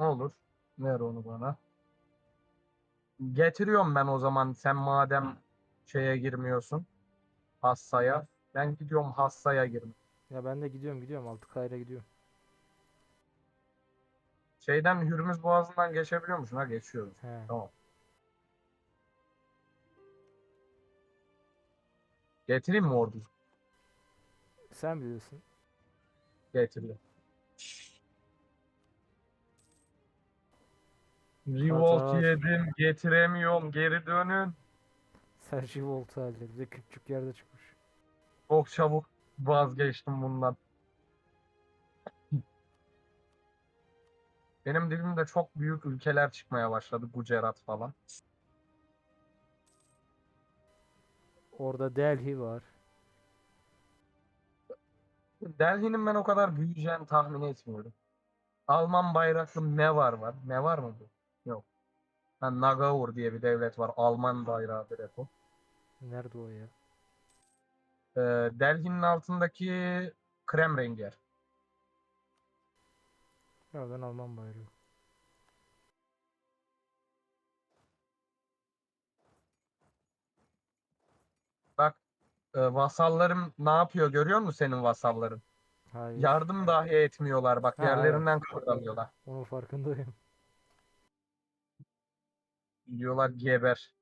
Olur. Ver onu bana. Getiriyorum ben o zaman sen madem şeye girmiyorsun. Hassaya. Ben gidiyorum hassaya girme. Ya ben de gidiyorum gidiyorum. Altı kayra gidiyorum. Şeyden Hürmüz Boğazı'ndan geçebiliyor musun? Ha geçiyoruz. He. Tamam. Getireyim mi ordu? Sen biliyorsun. Getirdim. Revolt Katar. yedim, getiremiyorum, geri dönün. Sergi Volta halde. Bir de küçük yerde çıkmış. Çok çabuk vazgeçtim bundan. Benim dilimde çok büyük ülkeler çıkmaya başladı. Gujarat falan. Orada Delhi var. Delhi'nin ben o kadar büyüyeceğini tahmin etmiyorum. Alman bayraklı ne var var? Ne var mı bu? Yok. Ha, Nagaur diye bir devlet var. Alman bayrağı o. Nerede o ya? Ee, Delhi'nin altındaki krem rengi yer. Ya ben Alman bayrağı. Bak e, vasallarım ne yapıyor görüyor musun senin vasalların? Hayır. Yardım dahi etmiyorlar. Bak Ha, yerlerinden kıpırdamıyorlar. Onun farkındayım. Diyorlar geber.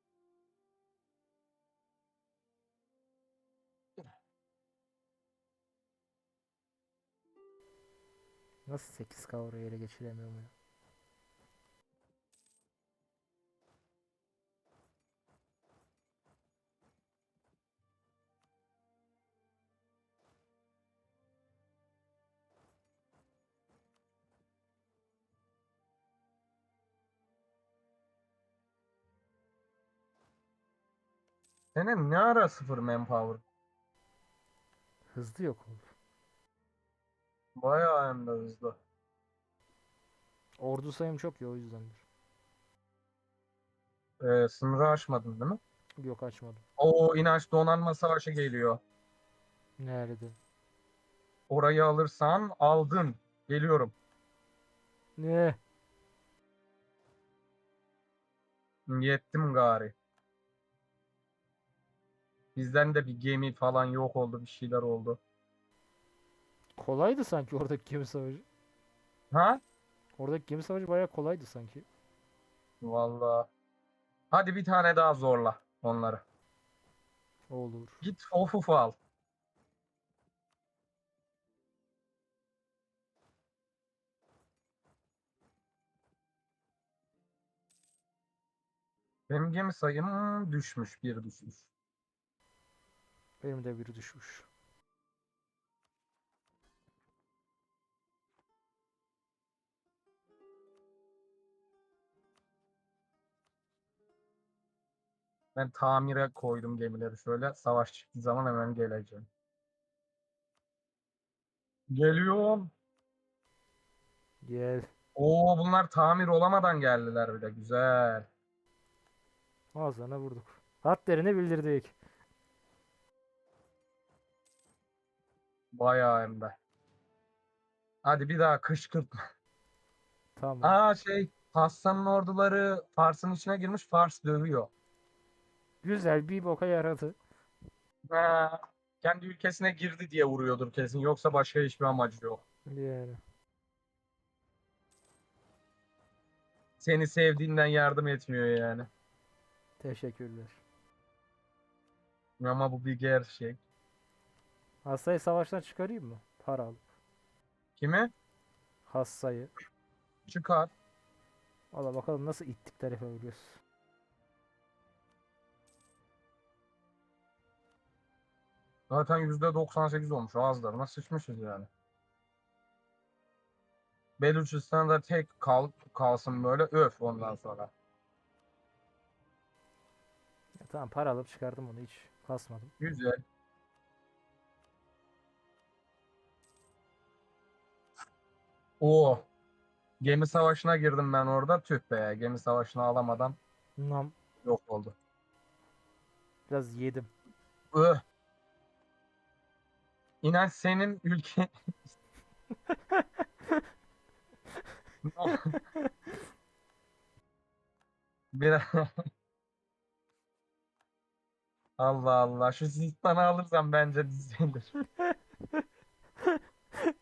Nasıl 8K oraya ele geçiremiyorum ya? Senin ne ara sıfır manpower? Hızlı yok oldu. Bayağı hem de hızlı. Ordu sayım çok ya o yüzdendir. Ee, sınırı aşmadın değil mi? Yok açmadım. O inanç donanma savaşı geliyor. Nerede? Orayı alırsan aldın. Geliyorum. Ne? Yettim gari. Bizden de bir gemi falan yok oldu. Bir şeyler oldu. Kolaydı sanki oradaki gemi savaşı. Ha? Oradaki gemi savaşı bayağı kolaydı sanki. Vallahi. Hadi bir tane daha zorla onları. Olur. Git Ofuf'u al. Benim gemi sayım düşmüş. Bir düşmüş. Benim de biri düşmüş. Ben tamire koydum gemileri şöyle. Savaş çıktığı zaman hemen geleceğim. Geliyorum. Gel. Oo bunlar tamir olamadan geldiler bir de. Güzel. Ağzına vurduk. Hatlerini bildirdik. Bayağı hem de. Hadi bir daha kışkırtma. Tamam. Aa şey Hasan'ın orduları Fars'ın içine girmiş. Fars dövüyor. Güzel bir boka yaradı. Ha, kendi ülkesine girdi diye vuruyordur kesin. Yoksa başka hiçbir amacı yok. Yani. Seni sevdiğinden yardım etmiyor yani. Teşekkürler. Ama bu bir gerçek. Hassa'yı savaştan çıkarayım mı? Para alıp. Kimi? Hassa'yı. Çıkar. Valla bakalım nasıl ittikler yapabiliyoruz. Zaten %98 olmuş. Ağızlarına sıçmışız yani. Beluçistan'da tek kal kalsın böyle öf ondan sonra. Ya tamam para alıp çıkardım onu hiç kasmadım. Güzel. Oo. Gemi savaşına girdim ben orada. Tüh be. Gemi savaşını alamadan Nam yok oldu. biraz yedim. Öh. İnan senin ülke Bir Allah Allah. Şu Zistan'ı alırsam bence düzelir.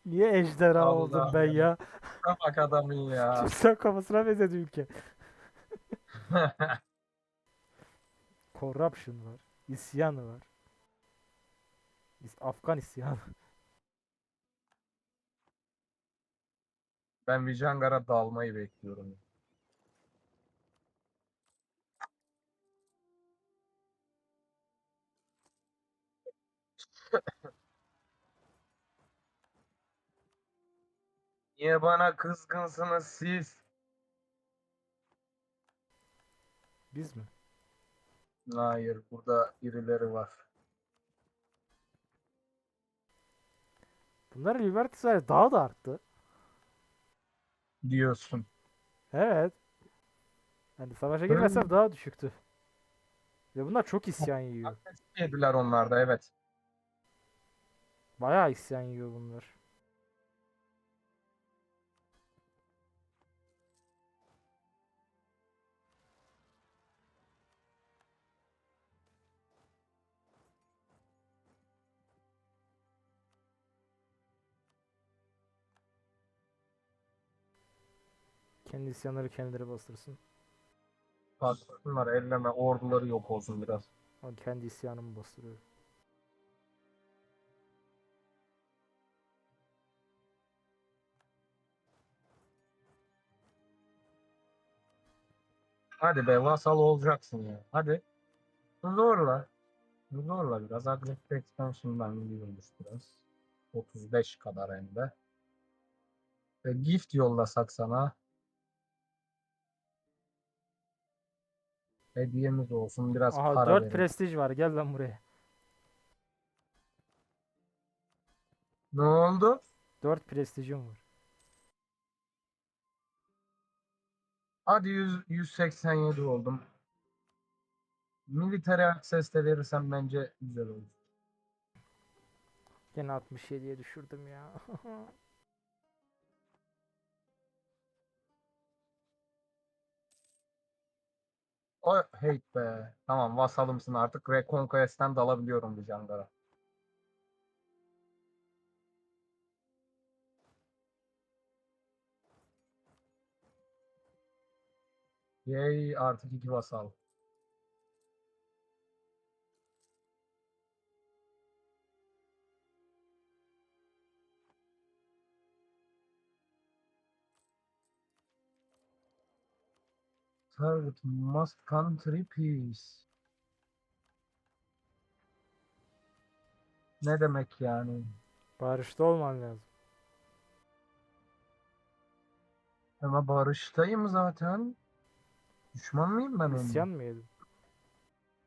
Niye ejderha Allah oldum ben ya? Bak adamın ya. Türkistan kafasına benzedi ülke. Corruption var. İsyan var. Afgan isyanı. Ben Vijangar'a dalmayı bekliyorum. Niye bana kızgınsınız siz? Biz mi? Hayır, burada birileri var. Bunların liberty sayısı daha da arttı. Diyorsun. Evet. Yani savaşa girmesem daha düşüktü. Ve bunlar çok isyan yiyor. Yediler onlar da evet. Bayağı isyan yiyor bunlar. Kendi isyanları kendileri bastırsın. Baksınlar elleme orduları yok olsun biraz. Ama kendi isyanımı bastırıyorum. Hadi be vasal olacaksın ya. Hadi. Zorla. Zorla biraz. Agresif expansion'dan gidiyormuş biraz. 35 kadar hem de. Ve gift yollasak sana. Hediyemiz olsun. Biraz Aha para 4 verin. prestij var gel lan buraya. Ne oldu? 4 prestijim var. Hadi 100, 187 oldum. Military access de verirsem bence güzel olur. Gene 67'ye düşürdüm ya. O hate be. Tamam vasalımsın artık ve Conquest'ten dalabiliyorum bu Jangar'a. Yay artık iki vasal. Target must country peace. Ne demek yani? Barışta olman lazım. Ama barıştayım zaten. Düşman mıyım ben onun? İsyan mı?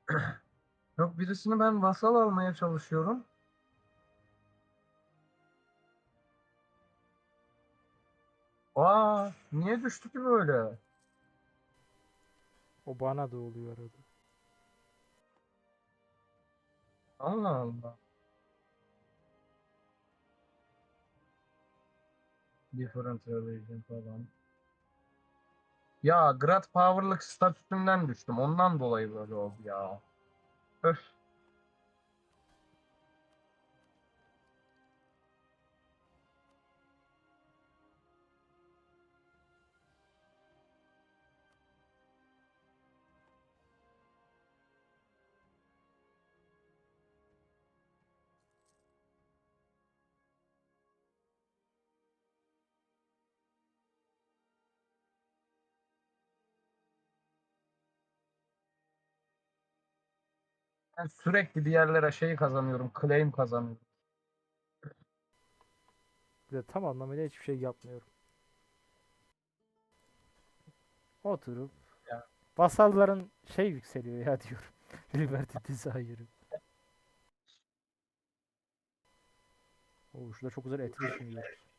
Yok birisini ben vasal almaya çalışıyorum. Aa, niye düştü ki böyle? O bana da oluyor arada. Allah Allah. Different religion falan. Ya Grad Power'lık statüsünden düştüm. Ondan dolayı böyle oldu ya. Öf. Ben sürekli bir yerlere şey kazanıyorum. Claim kazanıyorum. Bir de tam anlamıyla hiçbir şey yapmıyorum. Oturup Ya. vasalların şey yükseliyor ya diyorum. Liberty Desire'ı. Oo şurada çok güzel etkileşim yiyoruz.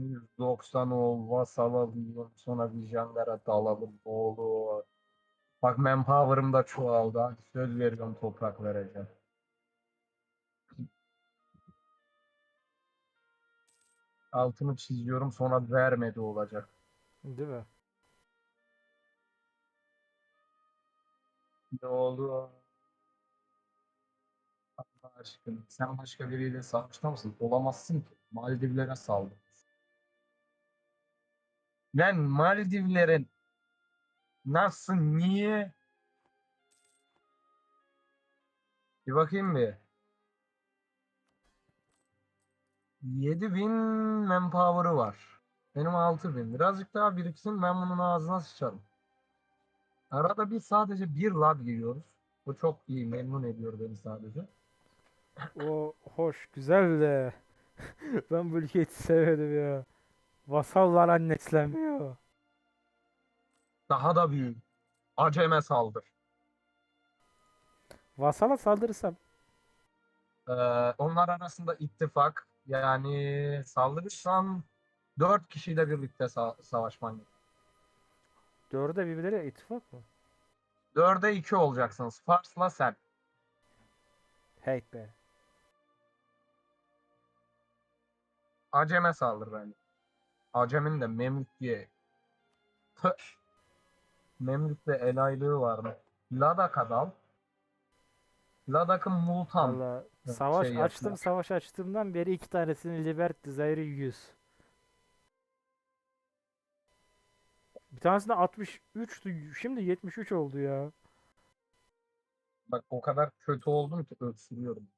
%90 ol, vasal alayım, sonra Vijanlara dalalım. Olur. Bak manpower'ım da çoğaldı. Söz veriyorum toprak vereceğim. Altını çiziyorum sonra vermedi olacak. Değil mi? Ne oldu? Allah aşkına. Sen başka biriyle savaşta mısın? Olamazsın ki. Maldivlere saldı. Lan Maldivlerin nasıl niye? Bir bakayım bir. 7000 manpower'ı var. Benim 6000. Birazcık daha biriksin ben bunun ağzına sıçarım. Arada bir sadece bir lag yiyoruz. Bu çok iyi, memnun ediyor beni sadece. O hoş, güzel de. ben bu ülkeyi hiç sevmedim ya. Vasallar annetlemiyor. Daha da büyük. Aceme saldır. Vasala saldırırsam Ee, onlar arasında ittifak yani saldırırsan dört kişiyle birlikte sa- savaşman gerekiyor. dörde birbirleriyle ittifak mı? Dörde iki olacaksınız. Fars'la sen. Hey be. Aceme saldır bence. Acemin de Memlük diye. Tüh. Memlük'te el aylığı var mı? Ladak dal. Ladak'ın Multan. Valla Evet, savaş şey açtım yaptılar. savaş açtığımdan beri iki tanesini Libert Desire 100. Bir tanesinde 63'tü şimdi 73 oldu ya. Bak o kadar kötü oldum ki öksürüyorum.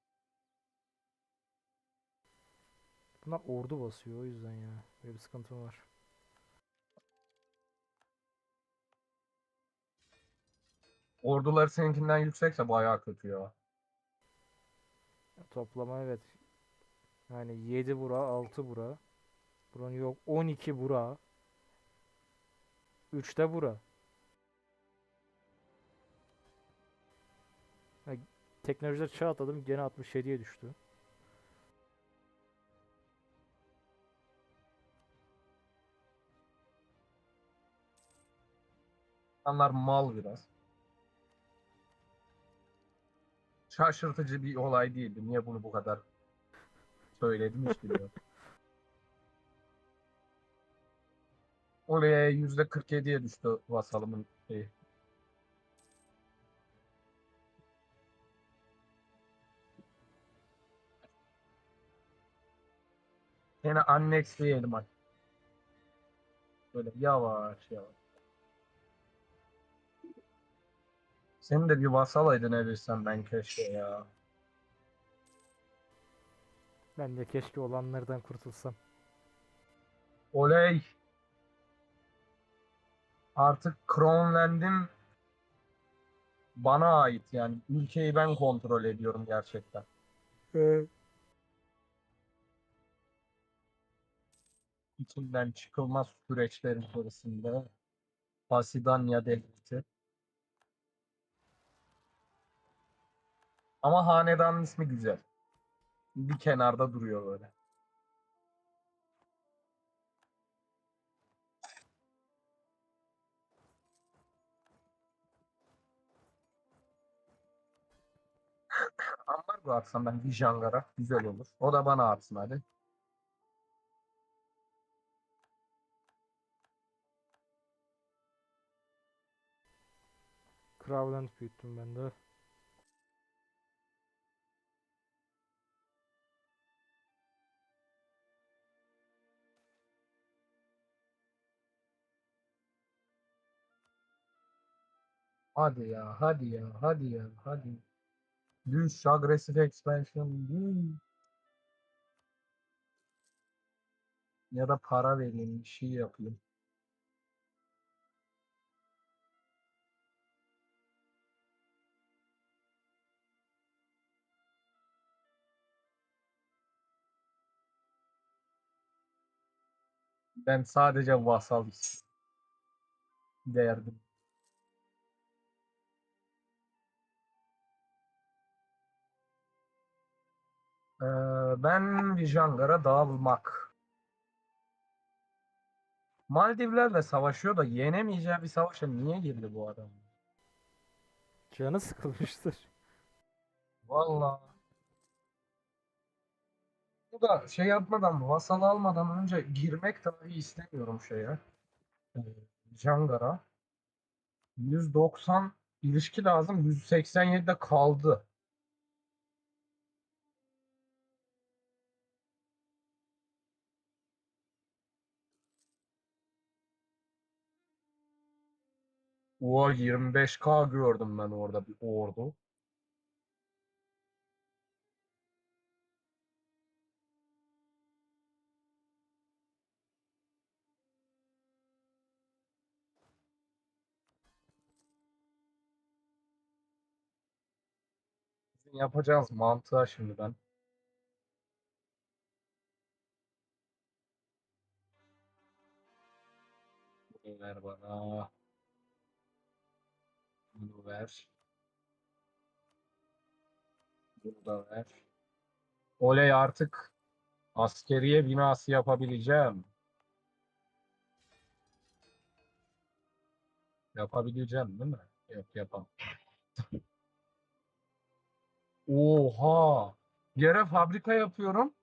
Bunlar ordu basıyor o yüzden ya. Böyle bir sıkıntım var. Orduları seninkinden yüksekse bayağı kötü ya. Toplama evet. Yani 7 bura 6 bura. Buranın yok 12 bura. 3 de bura. Ha, teknolojide çağ atladım gene 67'ye düştü. İnsanlar mal biraz. Şaşırtıcı bir olay değildi. Niye bunu bu kadar söyledim hiç bilmiyorum. Oraya yüzde 47'ye düştü vasalımın şeyi. Yine annexleyelim hadi. Böyle yavaş yavaş. Senin de bir vasal edinebilsem ben keşke ya. Ben de keşke olanlardan kurtulsam. Oley! Artık Crownland'im bana ait yani. Ülkeyi ben kontrol ediyorum gerçekten. İçinden çıkılmaz süreçlerin içerisinde Basidanya devleti. Ama hanedanın ismi güzel. Bir kenarda duruyor böyle. Ambargo atsam ben Vijangar'a güzel olur. O da bana atsın hadi. Crowland büyüttüm ben de. Hadi ya, hadi ya, hadi ya, hadi. Düş, agresif expansion, düş. Ya da para vereyim, bir şey yapayım. Ben sadece vasal. Derdim. Ee, ben Vijangar'a dağılmak. Maldivlerle savaşıyor da yenemeyeceği bir savaşa niye girdi bu adam? Canı sıkılmıştır. Vallahi. Bu da şey yapmadan, vasal almadan önce girmek dahi istemiyorum şeye. Ee, Jangar'a. 190 ilişki lazım. 187'de kaldı. Oha 25k gördüm ben orada bir ordu. Yapacağız mantığa şimdi ben. Ver bana. Bunu ver. Bunu da ver. Oley artık askeriye binası yapabileceğim. Yapabileceğim değil mi? Yok yapamam. Oha! Yere fabrika yapıyorum.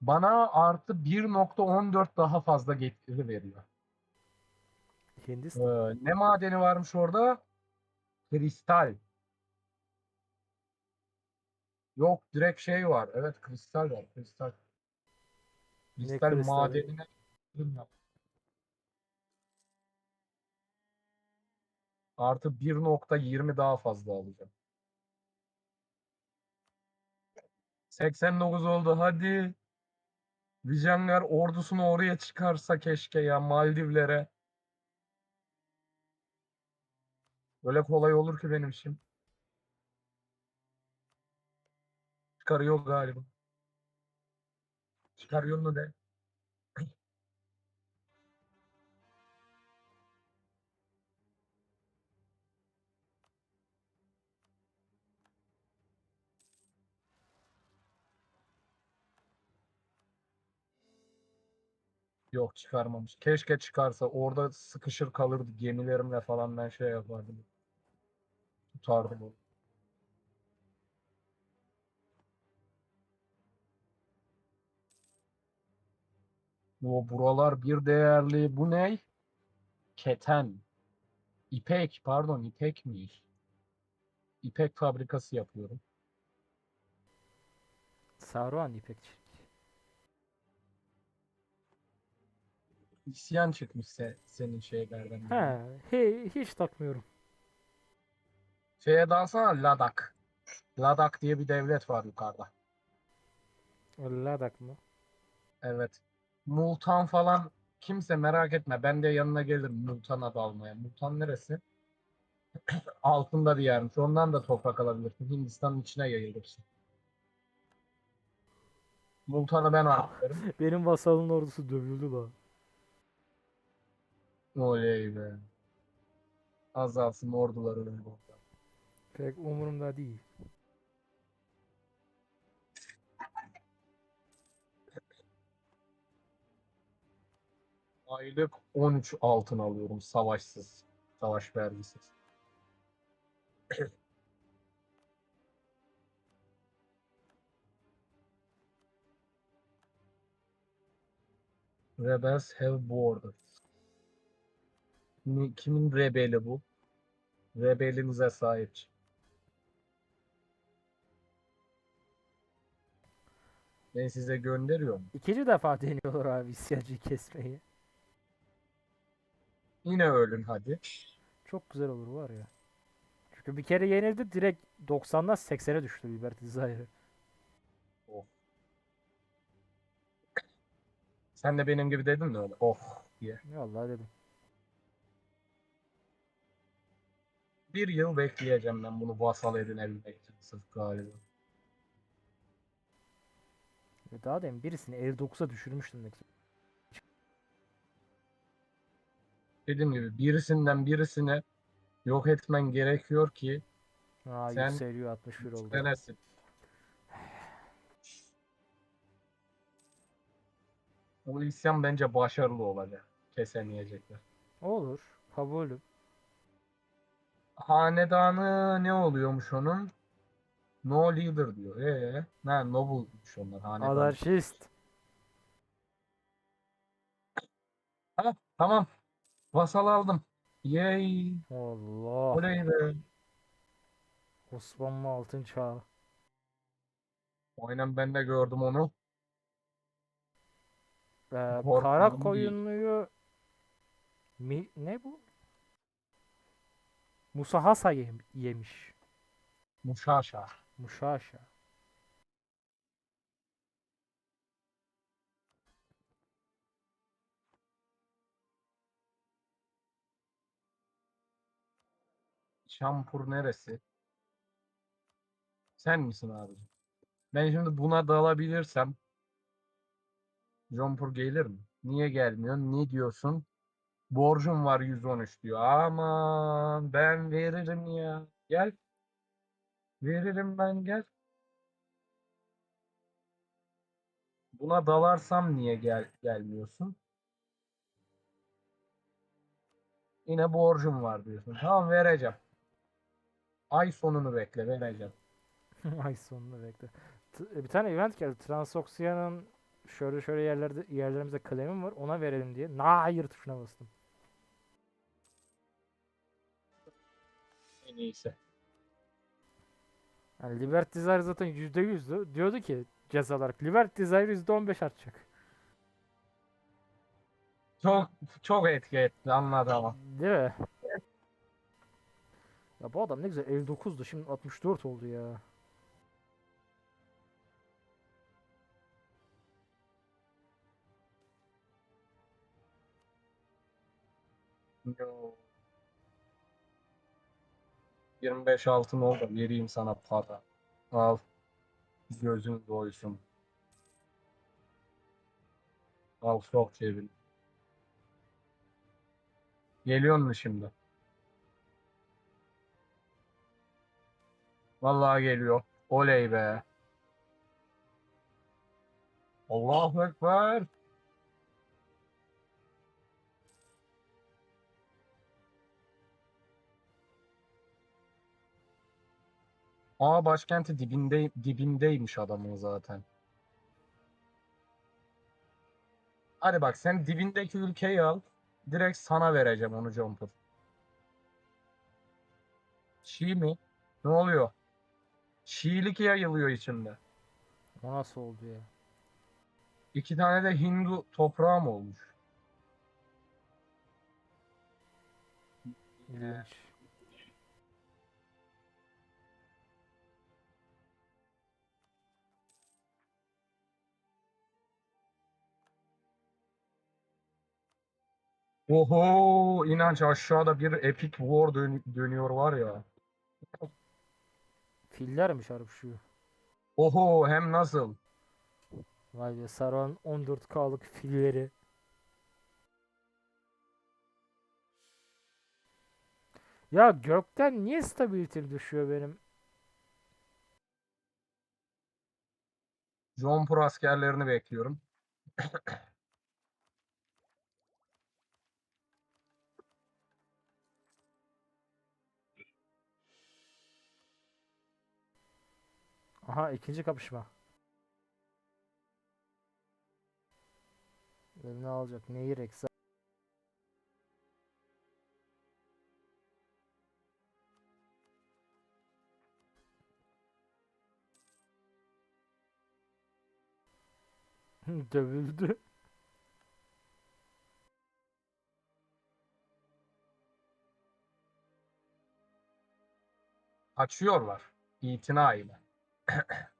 Bana artı 1.14 daha fazla getiri veriyor. Hindistan. Ee, ne madeni varmış orada? Kristal. Yok direkt şey var. Evet kristal var. Kristal. Kristal kristali? madenine yatırım yap. Artı 1.20 daha fazla alacağım. 89 oldu hadi. Vijangar ordusunu oraya çıkarsa keşke ya Maldivlere. Böyle kolay olur ki benim işim. Çıkarıyor galiba. Çıkarıyor mu de? Yok çıkarmamış. Keşke çıkarsa. Orada sıkışır kalırdı gemilerimle falan ben şey yapardım. Tutardım onu. O buralar bir değerli. Bu ne? Keten. İpek, pardon ipekmiş. İpek fabrikası yapıyorum. Saruhan İpekçi. İsyan çıkmış se- senin şeylerden. He, he, hiç takmıyorum. Şeye dalsana Ladak. Ladak diye bir devlet var yukarıda. Ladak mı? Evet. Multan falan kimse merak etme. Ben de yanına gelirim Multan'a dalmaya. Multan neresi? Altında bir yermiş. Ondan da toprak alabilirsin. Hindistan'ın içine yayılırsın. Multan'ı ben arttırırım. Benim vasalın ordusu dövüldü la. Oley be. Azalsın orduları orada. Pek umurumda değil. Aylık 13 altın alıyorum savaşsız. Savaş vergisiz. Rebels have borders. Kimin, rebeli bu? Rebelinize sahip. çık. Ben size gönderiyorum. İkinci defa deniyorlar abi isyancıyı kesmeyi. Yine ölün hadi. Çok güzel olur var ya. Çünkü bir kere yenildi direkt 90'dan 80'e düştü Liberty Zaire. Of. Sen de benim gibi dedin mi öyle? Oh diye. Vallahi dedim. Bir yıl bekleyeceğim ben bunu vasal edinebilmek için sırf galiba. Ve Daha demin birisini 59'a düşürmüştüm. Dediğim gibi birisinden birisine yok etmen gerekiyor ki Aa Sen yükseliyor 61 oldu. denesin. Bu isyan bence başarılı olacak. Kesemeyecekler. Olur. Kabulüm. hanedanı ne oluyormuş onun? No leader diyor. Ee, ne noble'muş onlar hanedan. Anarşist. Ha, tamam. Vasal aldım. Yay. Allah. Oley be. Osmanlı altın çağı. Aynen ben de gördüm onu. Ee, kara koyunluyu mi ne bu? Musahasa yem- yemiş. Muşaşa. Muşaşa. Şampur neresi? Sen misin abicim? Ben şimdi buna dalabilirsem Jompur gelir mi? Niye gelmiyor? Ne diyorsun? Borcum var 113 diyor. Aman ben veririm ya. Gel. Veririm ben gel. Buna dalarsam niye gel gelmiyorsun? Yine borcum var diyorsun. Tamam vereceğim. Ay sonunu bekle vereceğim. Ay sonunu bekle. T- bir tane event geldi. Transoxian'ın şöyle şöyle yerlerde yerlerimizde claim'im var. Ona verelim diye. Na hayır tuşuna bastım. En iyisi. Yani Liberty Desire zaten %100'dü. Diyordu ki ceza olarak Liberty Desire %15 artacak. Çok çok etki etti anladı ama. Değil mi? Ya bu adam ne güzel 59'du şimdi 64 oldu ya. 25 altın oldu. Vereyim sana para. Al. Gözün doysun. Al sok cebine. Geliyor mu şimdi? Vallahi geliyor. Oley be. Allahu Ekber. Aa başkenti dibinde dibindeymiş adamın zaten. Hadi bak sen dibindeki ülkeyi al. Direkt sana vereceğim onu Jumper. Şii mi? Ne oluyor? Şiilik yayılıyor içinde. O nasıl oldu ya? İki tane de Hindu toprağı mı olmuş? İlginç. Oho inanç aşağıda bir epic war dön- dönüyor var ya. Fillermiş harpşuyor. Oho hem nasıl? Vay be Saruhan 14K'lık filleri. Ya gökten niye stability düşüyor benim? Jompur askerlerini bekliyorum. Aha ikinci kapışma. Ne alacak? Nehir eksa. Dövüldü. Açıyorlar. İtina ile.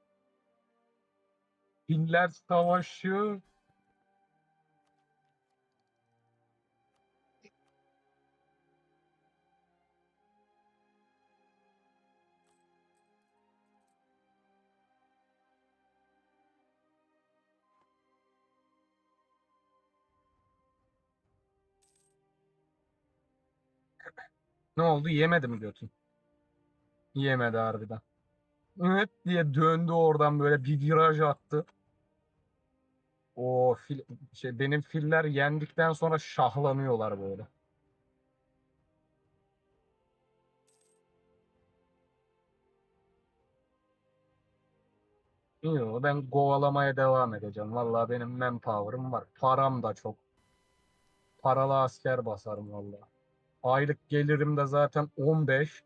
Hiller Savaşı. Ne oldu? Yemedi mi götün? Yemedi harbiden evet diye döndü oradan böyle bir viraj attı. O fil, şey benim filler yendikten sonra şahlanıyorlar böyle. Yok ben kovalamaya devam edeceğim. Valla benim manpower'ım var. Param da çok. Paralı asker basarım valla. Aylık gelirim de zaten 15.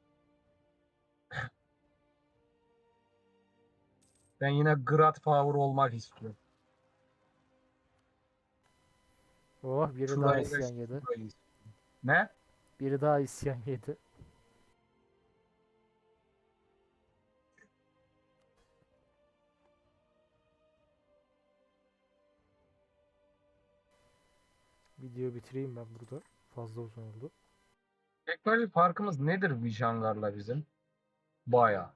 Ben yine Grat Power olmak istiyorum. Oh biri daha Şurayı isyan yedi. şurayı. Ne? Biri daha isyan yedi. Video bitireyim ben burada. Fazla uzun oldu. Teknoloji farkımız nedir Vijangar'la bizim? Baya.